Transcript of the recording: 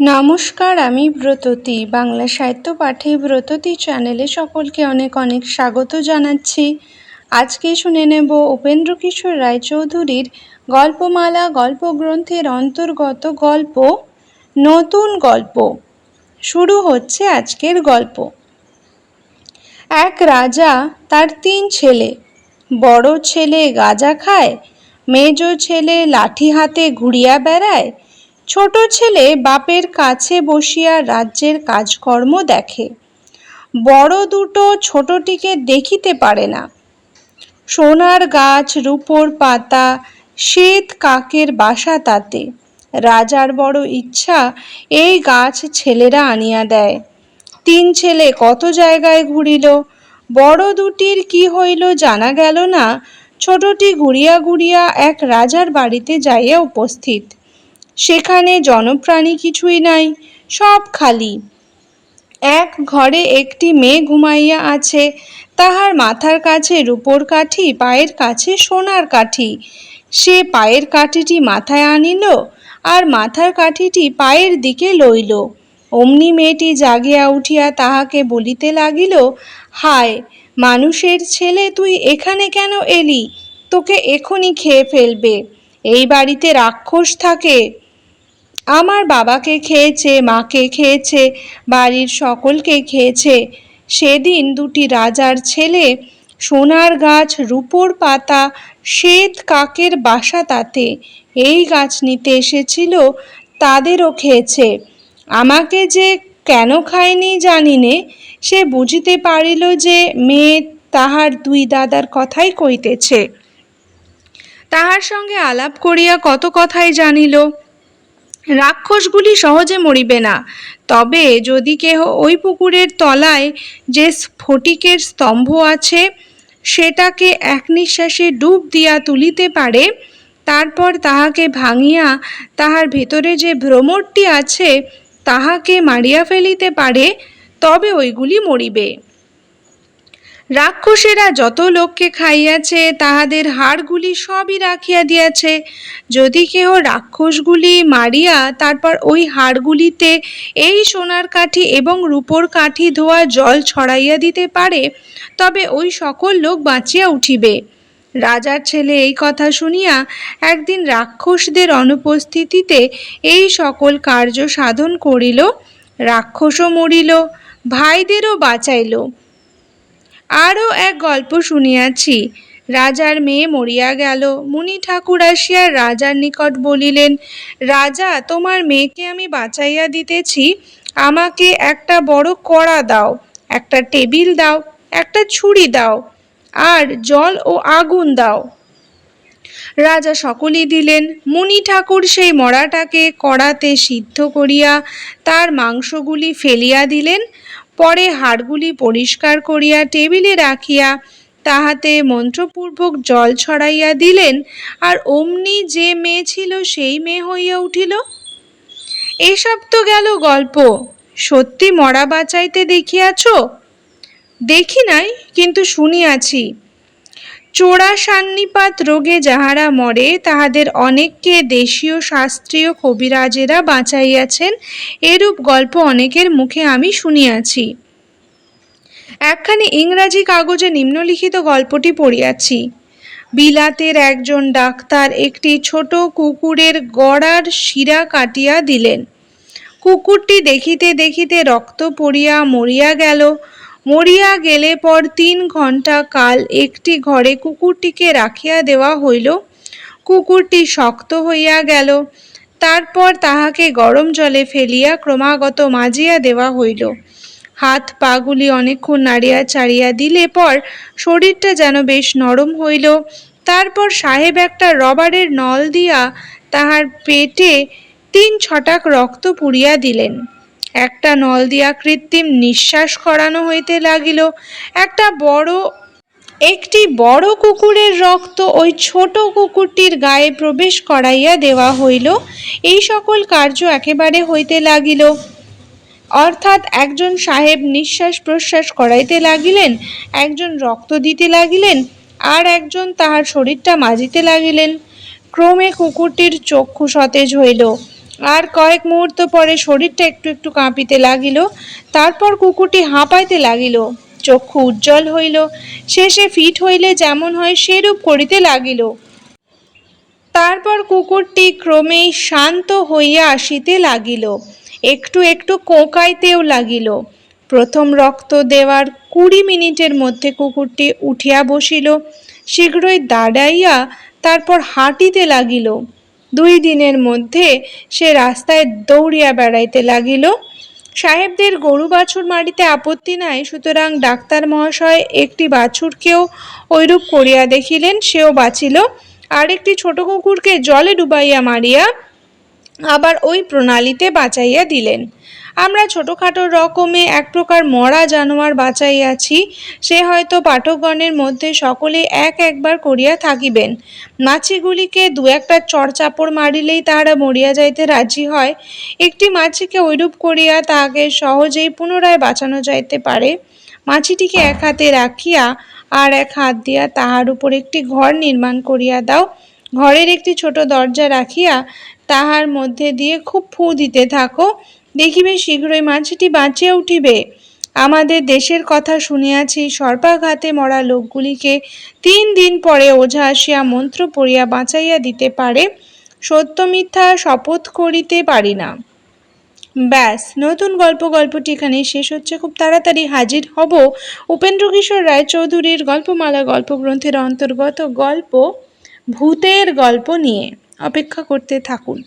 নমস্কার, আমি ব্রততী। বাংলা সাহিত্য পাঠে ব্রততী চ্যানেলে সকলকে অনেক অনেক স্বাগত জানাচ্ছি। আজকে শুনে নেব উপেন্দ্র কিশোর রায়চৌধুরীর গল্পমালা, গল্পগ্রন্থের অন্তর্গত গল্প, নতুন গল্প। শুরু হচ্ছে আজকের গল্প। এক রাজা তার তিন ছেলে। বড় ছেলে গাঁজা খায়, মেজ ছেলে লাঠি হাতে ঘুরিয়া বেড়ায় ছোট ছেলে বাপের কাছে বসিয়া রাজ্যের কাজকর্ম দেখে। বড় দুটো ছোটটিকে দেখিতে পারে না। সোনার গাছ, রূপোর পাতা, শ্বেত কাকের বাসা তাতে। রাজার বড় ইচ্ছা এই গাছ ছেলেরা আনিয়া দেয়। তিন ছেলে কত জায়গায় ঘুরিল, বড় দুটির কি হইল জানা গেল না। ছোটটি ঘুরিয়া ঘুরিয়া এক রাজার বাড়িতে যাইয়া উপস্থিত। সেখানে জনপ্রাণী কিছুই নাই, সব খালি। এক ঘরে একটি মেয়ে ঘুমাইয়া আছে, তাহার মাথার কাছে রূপোর কাঠি, পায়ের কাছে সোনার কাঠি। সে পায়ের কাঠিটি মাথায় আনিল আর মাথার কাঠিটি পায়ের দিকে লইল। অমনি মেয়েটি জাগিয়া উঠিয়া তাহাকে বলিতে লাগিল, হায়, মানুষের ছেলে, তুই এখানে কেন এলি? তোকে এখনই খেয়ে ফেলবে। এই বাড়িতে রাক্ষস থাকে। আমার বাবাকে খেয়েছে, মাকে খেয়েছে, বাড়ির সকলকে খেয়েছে। সেদিন দুটি রাজার ছেলে সোনার গাছ, রূপোর পাতা, শ্বেত কাকের বাসা তাতে। এই গাছ নিতে এসেছিল, তাদেরও খেয়েছে। আমাকে যে কেন খায়নি জানি নে, সে বুঝিতে পারিল যে মেয়ে তাহার দুই দাদার কথাই কইতেছে। তাহার সঙ্গে আলাপ করিয়া কত কথাই জানিল। রাক্ষসগুলি সহজে মরিবে না। তবে যদি কেহ ওই পুকুরের তলায় যে স্ফটিকের স্তম্ভ আছে, সেটাকে এক নিঃশ্বাসে ডুব দিয়া তুলিতে পারে, তারপর তাহাকে ভাঙিয়া তাহার ভেতরে যে ভ্রমরটি আছে, তাহাকে মারিয়া ফেলিতে পারে, তবে ওইগুলি মরিবে। রাক্ষসেরা যত লোককে খাইয়াছে, তাহাদের হাড়গুলি সবই রাখিয়া দিয়াছে। যদি কেহ রাক্ষসগুলি মারিয়া তারপর ওই হাড়গুলিতে এই সোনার কাঠি এবং রূপোর কাঠি ধোয়া জল ছড়াইয়া দিতে পারে, তবে ওই সকল লোক বাঁচিয়া উঠিবে। রাজার ছেলে এই কথা শুনিয়া একদিন রাক্ষসদের অনুপস্থিতিতে এই সকল কার্য সাধন করিল, রাক্ষসও মরিল, ভাইদেরও বাঁচাইল। আরও এক গল্প শুনিয়াছি। রাজার মেয়ে মরিয়া গেল। মুনি ঠাকুর আসিয়া রাজার নিকট বলিলেন, রাজা, তোমার মেয়েকে আমি বাঁচাইয়া দিতেছি। আমাকে একটা বড় কড়া দাও, একটা টেবিল দাও, একটা ছুরি দাও, আর জল ও আগুন দাও। রাজা সকলেই দিলেন। মুনি ঠাকুর সেই মরাটাকে কড়াতে সিদ্ধ করিয়া তার মাংসগুলি ফেলিয়া দিলেন। পরে হাড়গুলি পরিষ্কার করিয়া টেবিলে রাখিয়া তাহাতে মন্ত্রপূর্বক জল ছড়াইয়া দিলেন, আর অমনি যে মেয়ে ছিল সেই মেয়ে হইয়া উঠিল। এসব তো গেল গল্প। সত্যি মরা বাঁচাইতে দেখিয়াছ? দেখি নাই, কিন্তু শুনিয়াছি। চোরা সান্নিপাত রোগে যাহারা মরে, তাহাদের অনেককে দেশীয় শাস্ত্রীয় কবিরাজেরা বাঁচাইয়াছেন। এরূপ গল্প অনেকের মুখে আমি শুনিয়াছি। একখানি ইংরাজি কাগজে নিম্নলিখিত গল্পটি পড়িয়াছি। বিলাতের একজন ডাক্তার একটি ছোট কুকুরের গড়ার শিরা কাটিয়া দিলেন। কুকুরটি দেখিতে দেখিতে রক্ত পড়িয়া মরিয়া গেল। মরিয়া গেলে পর তিন ঘণ্টা কাল একটি ঘরে কুকুরটিকে রাখিয়া দেওয়া হইল। কুকুরটি শক্ত হইয়া গেল। তারপর তাহাকে গরম জলে ফেলিয়া ক্রমাগত মাজিয়া দেওয়া হইল। হাত পাগুলি অনেকক্ষণ নাড়িয়া চাড়িয়া দিলে পর শরীরটা যেন বেশ নরম হইল। তারপর সাহেব একটা রবারের নল দিয়া তাহার পেটে তিন ছটাক রক্ত পুড়িয়া দিলেন। একটা নল দিয়া কৃত্রিম নিঃশ্বাস করানো হইতে লাগিল। একটা বড়, একটি বড় কুকুরের রক্ত ওই ছোট কুকুরটির গায়ে প্রবেশ করাইয়া দেওয়া হইল। এই সকল কার্য একেবারে হইতে লাগিল। অর্থাৎ একজন সাহেব নিঃশ্বাস প্রশ্বাস করাইতে লাগিলেন, একজন রক্ত দিতে লাগিলেন, আর একজন তাহার শরীরটা মাজিতে লাগিলেন। ক্রমে কুকুরটির চক্ষু সতেজ হইল। আর কয়েক মুহূর্ত পরে শরীরটা একটু একটু কাঁপিতে লাগিল, তারপর কুকুরটি হাঁপাইতে লাগিল, চক্ষু উজ্জ্বল হইল, শেষে ফিট হইলে যেমন হয় সেরূপ করিতে লাগিল। তারপর কুকুরটি ক্রমেই শান্ত হইয়া আসিতে লাগিল, একটু একটু কোঁকাইতেও লাগিল। প্রথম রক্ত দেওয়ার কুড়ি মিনিটের মধ্যে কুকুরটি উঠিয়া বসিল, শীঘ্রই দাঁড়াইয়া তারপর হাঁটিতে লাগিল। দুই দিনের মধ্যে সে রাস্তায় দৌড়িয়া বেড়াইতে লাগিল। সাহেবদের গরু বাছুর মারিতে আপত্তি নাই, সুতরাং ডাক্তার মহাশয় একটি বাছুরকেও ঐরূপ করিয়া দেখিলেন, সেও বাঁচিল। আর একটি ছোট কুকুরকে জলে ডুবাইয়া মারিয়া আবার ওই প্রণালীতে বাঁচাইয়া দিলেন। আমরা ছোটোখাটো রকমে এক প্রকার মরা জানোয়ার বাঁচাইয়াছি, সে হয়তো পাঠকগণের মধ্যে সকলে এক একবার করিয়া থাকিবেন। মাছিগুলিকে দু একটা চড়চাপড় মারিলেই তাহারা মরিয়া যাইতে রাজি হয়। একটি মাছিকে ঐরূপ করিয়া তাহাকে সহজেই পুনরায় বাঁচানো যাইতে পারে। মাছিটিকে এক হাতে রাখিয়া আর এক হাত দিয়া তাহার উপর একটি ঘর নির্মাণ করিয়া দাও। ঘরের একটি ছোট দরজা রাখিয়া তাহার মধ্যে দিয়ে খুব ফু দিতে থাকো, দেখিবে শীঘ্রই মাছটি বাঁচিয়া উঠিবে। আমাদের দেশের কথা শুনিয়াছি, সর্পাঘাতে মরা লোকগুলিকে তিন দিন পরে ওঝা আসিয়া মন্ত্র পড়িয়া বাঁচাইয়া দিতে পারে, সত্য মিথ্যা শপথ করিতে পারি না। ব্যাস, নতুন গল্প গল্পটি এখানে শেষ হচ্ছে। খুব তাড়াতাড়ি হাজির হব উপেন্দ্র কিশোর রায়চৌধুরীর গল্পমালা গল্পগ্রন্থের অন্তর্গত গল্প, ভূতের গল্প নিয়ে। অপেক্ষা করতে থাকুন।